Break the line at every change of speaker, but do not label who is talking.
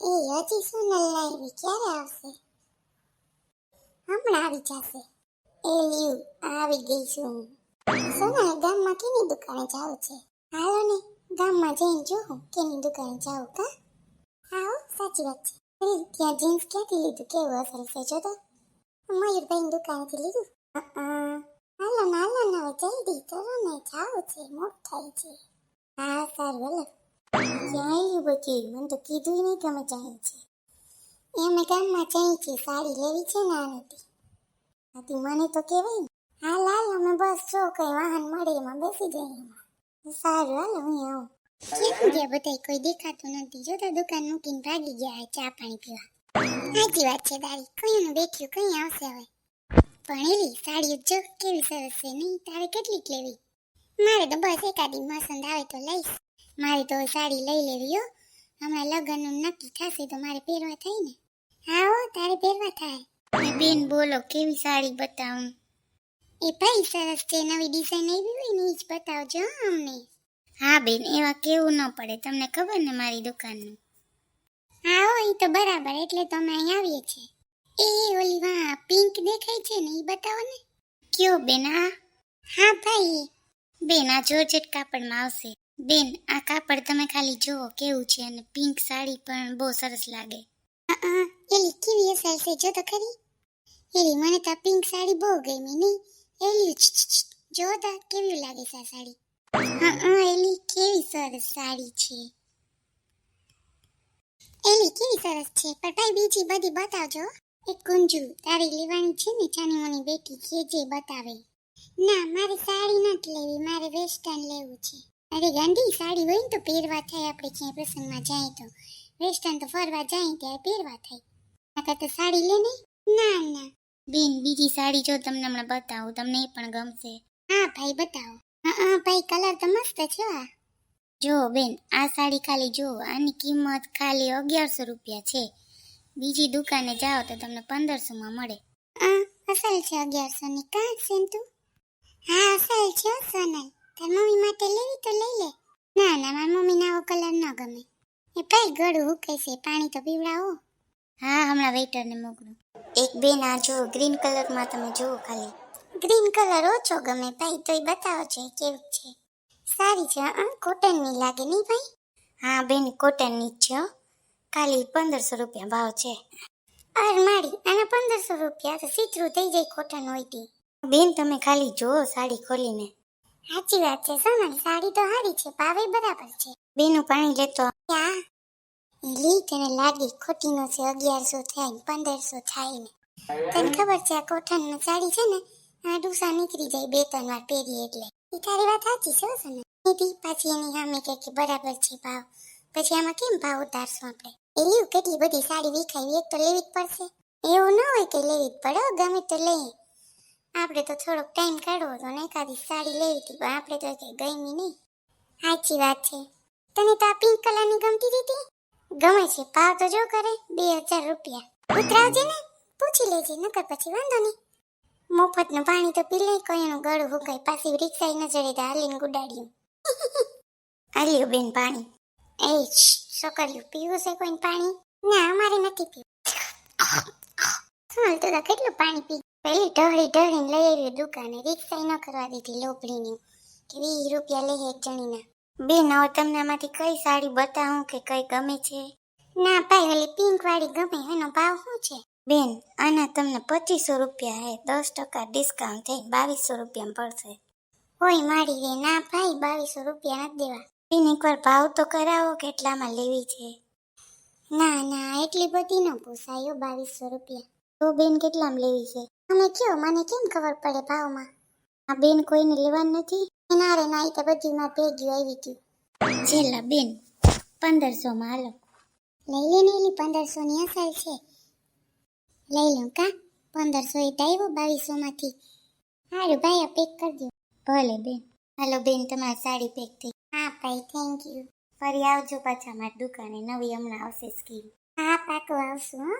એ હજી સોનલ લાવી ક્યારે આવશે? હમણાં આવી જશે. એ લ્યુ, આવી ગઈ છું સોનલ ગામમાં કેની દુકાને જાવ છે? હાલો ને, ગામમાં જઈને જોઉં કેની દુકાને જાવ કા? આવો સાચી વાત છે. ત્યાં જીન્સ ક્યાંથી લીધું? કેવું અસર છે, જો તો. મયુરભાઈની દુકાનેથી લીધું? હાલો ના હાલો ના જલ્દી, ચલો ને જાવ છે મોટ થાય છે. હા, સારું ક્યાં મને તો કીધું નહીં તમે ચાઈ છે એમે ગામમાં ચાઈ છે સાડી લેવી છે ને આનેથી આથી મને તો કહેવાય ને, હાલ લાલ અમે બસ જો કઈ વાહન મળે એમાં બેસી જઈએ સારું, હાલ, હું આવું. કેમ ગયા બધાય કોઈ દેખાતું નથી. જોતા દુકાન મૂકીને ભાગી ગયા હે ચા પાણી પીવા. સાચી વાત છે તારી. કયું બેઠ્યું, કઈ આવશે હવે? પણ એલી સાડી જો કેવી સરસ છે, નહીં? તારે કેટલીક લેવી? મારે તો બસ એકાદી પસંદ આવે તો લઈશ. મારે તો સાડી લઈ લેવી, હો. હમણાં લગ્નનું નક્કી થશે તો મારે પહેરવા થાય ને? હા હો, તારે પહેરવા થાય. બેન બોલો, કેવી સાડી બતાવું? એ ભાઈ સરસ છે, નવી ડિઝાઇન આવી હોય ને એ જ બતાવજો અમને. હા બેન, એવા કેવું ન પડે, તમને ખબર ને મારી દુકાનનું? હા હો એ તો બરાબર, એટલે તો અમે અહીં આવીએ છીએ. એ ઓલી વાહ, પિંક દેખાય છે ને એ બતાવો ને. કયો બેન હા હા ભાઈ બેન, આ જોર્જેટ કાપડમાં આવશે. બેન, આ કાપડ તમે ખાલી જુઓ, કેવું છે અને પિંક સાડી પણ બહુ સરસ લાગે. એલી કેવી અસર છે, જો તો ખરી. એલી, મને તો પિંક સાડી બહુ ગમી, નહીં? એલી જો તો કેવી લાગે છે આ સાડી? હા એલી, કેવી સરસ સાડી છે. એલી, કેવી સરસ છે, પણ ભાઈ બીજી બધી બતાવજો. એક કુંજુ તારી લેવાની છે ને ચાની મોની બેટી, કે જે બતાવે. ના, મારે સાડી નથી લેવી, મારે વેસ્ટર્ન લેવું છે. અરે ગાંધી, સાડી હોય ને તો પહેરવા થાય આપણે ક્યાંય પ્રસંગમાં જાય તો. વેસ્ટર્ન તો ફરવા જાય ત્યારે પહેરવા થાય. નકર તો સાડી લે ને. ના ના. બેન, બીજી સાડી જો તમને હમણાં બતાવું, તમને એ પણ ગમશે. હા, ભાઈ, બતાવો. હા હા, ભાઈ કલર તો મસ્ત છે આ જો, બેન, આ સાડી ખાલી જો, આની કિંમત ખાલી અગિયારસો રૂપિયા છે. બીજી દુકાને જાઓ તો તમને પંદરસોમાં મળે. અસલ છે અગિયારસો ની કાં સેમ તું? હા, અસલ છે સોનલ તાર મમ્મી માટે લેવી તો લઈ લે. ના ના, મારા મમ્મીને આવો કલર ન ગમે. એ ભાઈ ગળું હુકે છે, પાણી તો પીવડાવો. હા, હમણાં વેઇટરને મોકલું. એક બેન આ જો ગ્રીન કલરમાં તમે જુઓ ખાલી. ગ્રીન કલર ઓછો ગમે ભાઈ, તોય બતાવો છે, કેવું છે? સારી છે આ કોટનની લાગે નહીં ભાઈ? હા, બેન કોટનની જ છે. ખાલી પંદરસો રૂપિયા ભાવ છે. અરે મારી, આના પંદરસો રૂપિયા તો સીધરું થઈ જાય કોટન હોય તી. બેન, તમે ખાલી જુઓ સાડી ખોલીને. સાચી વાત છે સોનલ સાડી તો સારી છે ભાવે બરાબર છે. બેનું પાણી લેતો. ક્યાં? લી તને લાગી ખોટીનો છે અગિયારસો થાય ને પંદરસો થાય ને. તને ખબર છે આ કોટનની સાડી છે ને આ ડૂસા નીકળી જાય બે ત્રણ વાર પહેરીએ એટલે. એ તારી વાત સાચી છે સોનલ એથી પાછી એની સામે કહે કે બરાબર છે ભાવ. પછી આમાં કેમ ભાવ ઉતારશું આપણે? એ લીવ કેટલી બધી સાડી વિખાવી એક તો લેવી જ પડશે. એવું ન હોય કે લેવી જ પડે ગમે તો લઈએ આપણે તો થોડોક ટાઈમ કાઢવો હતો ને એકાદી સાડી લેવી હતી, પણ આપણે તો કઈ ગમી નહીં સાચી વાત છે. તને તો આ પિંક કલરની ગમતી હતી? ગમે છે ભાવ તો જો કરે, બે હજાર રૂપિયા. ઉતરાવજે ને, પૂછી લેજે, નકર પછી વાંધો નહીં મફતનું પાણી તો પી લે એનું ગળું હુકાય, પાછી રિક્ષા નજરે હાલીને ગુડાડ્યું. હાલ્યું બેન પાણી. એ છોકરીયું પીવું છે કોઈ પાણી? ના, અમારે નથી પીવું. હાલ તો કેટલું પાણી પી પેલી ઢળી ઢળીને લઈ આવી દુકાને. રિક્ષા ન કરવા દીધી લોપડીની કે વીસ રૂપિયા લે જણીના. બેન, હવે તમને આમાંથી કઈ સાડી બતાવું કે કઈ ગમે છે? ના ભાઈ, ઓલી પિંક વાળી ગમે, એનો ભાવ શું છે? બેન, આના તમને પચીસો રૂપિયા હે. દસ ટકા ડિસ્કાઉન્ટ થઈ બાવીસો રૂપિયા પડશે. હોય મારી રે, ના ભાઈ, બાવીસો રૂપિયા નથી દેવા. બેન, એકવાર ભાવ તો કરાવો કેટલામાં લેવી છે. ના ના, એટલી બધી ન પોસાયો બાવીસો રૂપિયા. તો બેન, કેટલામાં લેવી છે? તમે કયો, મને કેમ ખબર પડે ભાવમાં? આ બેન કોઈને લેવાનું નથી? ના રે ના તે તો બધી માં ભેગ્યું આવી ગયું છેલ્લા બેન પંદરસો માં હાલો. લઈ લે ને પંદરસો ની અસર છે. લઈ લઉં કા? પંદરસો એ ડાયવો આવ્યો બાવીસો માંથી સારું ભાઈ, આ પેક કરી દો ભલે બેન. હાલો બેન, તમારી સાડી પેક થઈ. હા, ભાઈ થેન્ક યુ ફરી આવજો પાછા મારી દુકાને. નવી હમણાં આવશે સ્કીમ. હા, પાકું આવશું, હો.